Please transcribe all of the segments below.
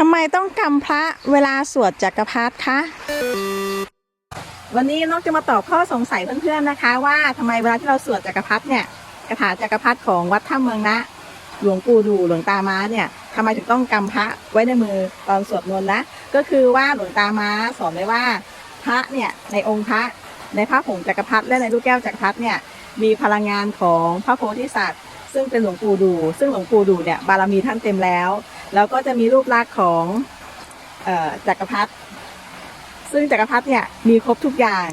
ทำไมต้องกำพระเวลาสวดจักรพรรดิคะ วันนี้นกจะมาตอบข้อสงสัยเพื่อนๆนะคะ ว่าทำไมเวลาที่เราสวดจักรพรรดิเนี่ยคาถาจักรพรรดิของวัดถ้ำเมืองนะหลวงปู่ดูหลวงตาม้าเนี่ยทำไมถึงต้องกำพระไว้ในมือตอนสวดมนต์นะก็คือว่าหลวงตาม้าสอนไว้ว่าพระเนี่ยในองค์พระในพระผงจักรพรรดิและในลูกแก้วจักรพรรดิเนี่ยมีพลังงานของพระโพธิสัตว์ ซึ่งเป็นหลวงปู่ดู ซึ่งหลวงปู่ดูเนี่ยบารมีท่านเต็มแล้ว แล้วก็จะมีรูปลักษณ์ของออจักรพรรดิซึ่งจักรพรรดิเนี่ยมีครบทุกอย่าง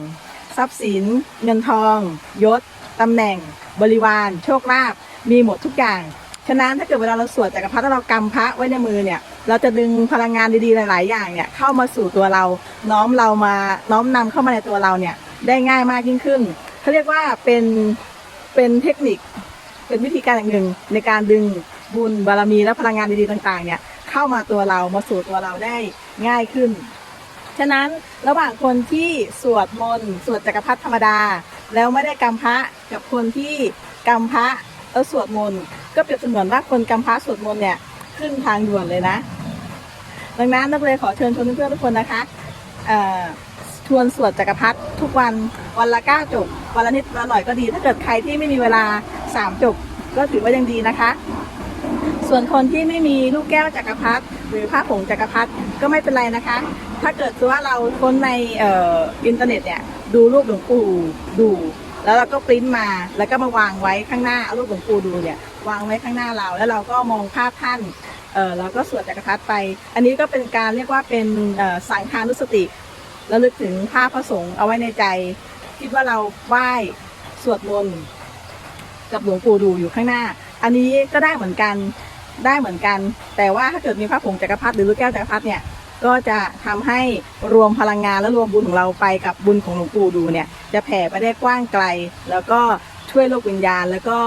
ทรัพย์สิน เงินทอง ยศตำแหน่ง บริวาร โชคลาภมีหมดทุกอย่างฉะนั้นถ้าเกิดเวลาเราสวดจักรพรรดิแล้วเรากำพระไว้ในมือเนี่ย เราจะดึงพลังงานดีๆหลายๆ อย่างเนี่ยเข้ามาสู่ตัวเราน้อมเรามาน้อมนำเข้ามาในตัวเราเนี่ยได้ง่ายมากยิ่งขึ้นเขาเรียกว่าเป็นเป็นเทคนิคเป็นวิธีการอย่างหนึ่งในการดึง บุญบารมีและพลังงานดีๆต่างๆ เนี่ย เข้ามาตัวเรามาสู่ตัวเราได้ง่ายขึ้น ฉะนั้นระหว่างคนที่สวดมนต์สวดจักรพรรดิธรรมดา แล้วไม่ได้กำพระกับคนที่กำพระแล้วสวดมนต์ก็เปรียบเสมือนว่าคนกำพระสวดมนต์เนี่ยขึ้นทางด่วนเลยนะดังนั้นนักเรียนขอเชิญชวนเพื่อนๆทุกคนนะคะชวนสวดจักรพรรดิทุกวันวันละเก้าจบวันละนิดวันละหน่อยก็ดี ถ้าเกิดใครที่ไม่มีเวลาสามจบก็ถือว่ายังดีนะคะ ส่วนคนที่ไม่มีลูกแก้วจักรพรรดิหรือผ้าผงจักรพรรดิก็ไม่เป็นไรนะคะ ถ้าเกิดว่าเราค้นในเอ่ออินเทอร์เน็ตเนี่ยดูรูปหลวงปู่ดู แล้วเราก็ปริ้นมาแล้วก็มาวางไว้ข้างหน้าเอารูปหลวงปู่ดูเนี่ยวางไว้ข้างหน้าเรา แล้วเราก็มองภาพท่านเออเราก็สวดจักรพรรดิไป อันนี้ก็เป็นการเรียกว่าเป็นเอ่อสังฆานุสติระลึกถึงภาพพระสงฆ์เอาไว้ในใจ คิดว่าเราไหว้สวดมนต์กับหลวงปู่ดูอยู่ข้างหน้า อันนี้ก็ได้เหมือนกัน ได้เหมือนกัน แต่ว่าถ้าเกิดมีพระผงจักรพรรดิหรือลูกแก้วจักรพรรดิเนี่ยก็จะทำให้รวมพลังงานและรวมบุญของเราไปกับบุญของหลวงปู่ดูเนี่ย จะแผ่ไปได้กว้างไกล แล้วก็ช่วยโลกวิญญาณ แล้วก็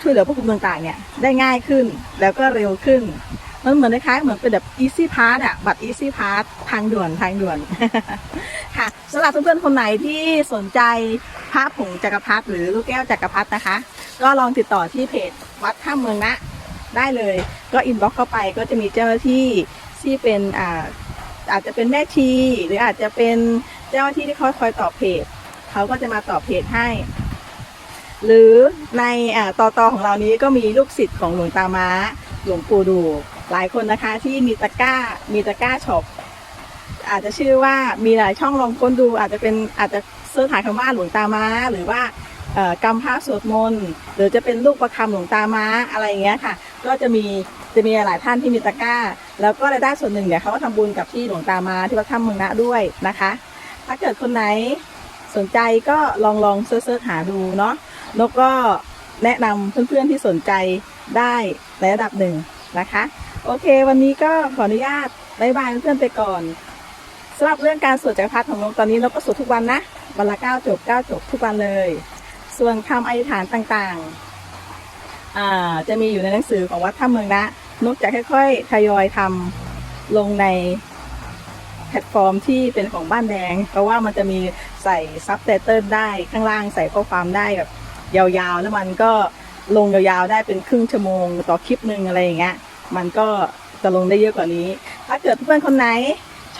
ช่วยเหลือผู้คุมต่างๆเนี่ยได้ง่ายขึ้นแล้วก็เร็วขึ้นมันเหมือนคล้ายๆเหมือนเป็นแบบ easy pass อะบัตร easy pass ทางด่วนทางด่วนค่ะสำหรับเพื่อนๆคนไหนที่สนใจพระผงจักรพรรดิหรือลูกแก้วจักรพรรดินะคะ ก็ลองติดต่อที่เพจวัดท่าเมืองนะ ได้เลย ก็อินบ็อกเข้าไปก็จะมีเจ้าหน้าที่ที่เป็นอ่าอาจจะเป็นแม่ชี หรืออาจจะเป็นเจ้าหน้าที่ที่เขาคอยตอบเพจเขาก็จะมาตอบเพจให้ หรือในอ่าตอตอของเรานี้ก็มีลูกศิษย์ของหลวงตาม้า หลวงปู่ดู หลายคนนะคะที่มีตะกร้ามีตะกร้าช็อปอาจจะชื่อว่ามีหลายช่องลองค้นดู อาจจะเป็นอาจจะเสิร์ชหาคำว่าหลวงตาม้า หรือว่า เอ่อกำพร้าสวดมนต์หรือจะเป็นลูกประคำหลวงตาม้าอะไรอย่างเงี้ยค่ะ ก็จะมีจะมีหลายท่านที่มีตะกร้า แล้วก็รายได้ส่วนหนึ่งเนี่ยเขาก็ทำบุญกับที่หลวงตาม้าที่วัดถ้ำเมืองนะด้วยนะคะ ถ้าเกิดคนไหนสนใจก็ลองลองเสิร์ชหาดูเนาะนกก็แนะนำเพื่อนๆที่สนใจได้ในระดับหนึ่งนะคะ โอเค วันนี้ก็ขออนุญาตบายบายเพื่อนๆไปก่อนสำหรับเรื่องการสวดจักรพรรดิของนกตอนนี้นกก็สวดทุกวันนะวันละเก้าจบเก้าจบทุกวันเลย ส่วนคำอธิษฐานต่างๆ จะมีอยู่ในหนังสือของวัดถ้ำเมืองนะนกจะค่อยๆ ทยอยทำลงในแพลตฟอร์มที่เป็นของบ้านแดง เพราะว่ามันจะมีใส่ซับไตเติลได้ข้างล่างใส่ข้อความได้แบบยาวๆ แล้วมันก็ลงยาวๆ ได้เป็นครึ่งชั่วโมงต่อคลิปหนึ่งอะไรอย่างเงี้ย มันก็จะลงได้เยอะกว่านี้ ถ้าเกิดเพื่อนคนไหน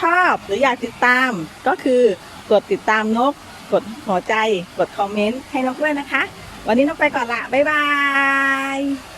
ชอบหรืออยากติดตามก็คือกดติดตามนก กดหัวใจ กดคอมเมนต์ให้นกด้วยนะคะ วันนี้นกไปก่อนละบ๊ายบาย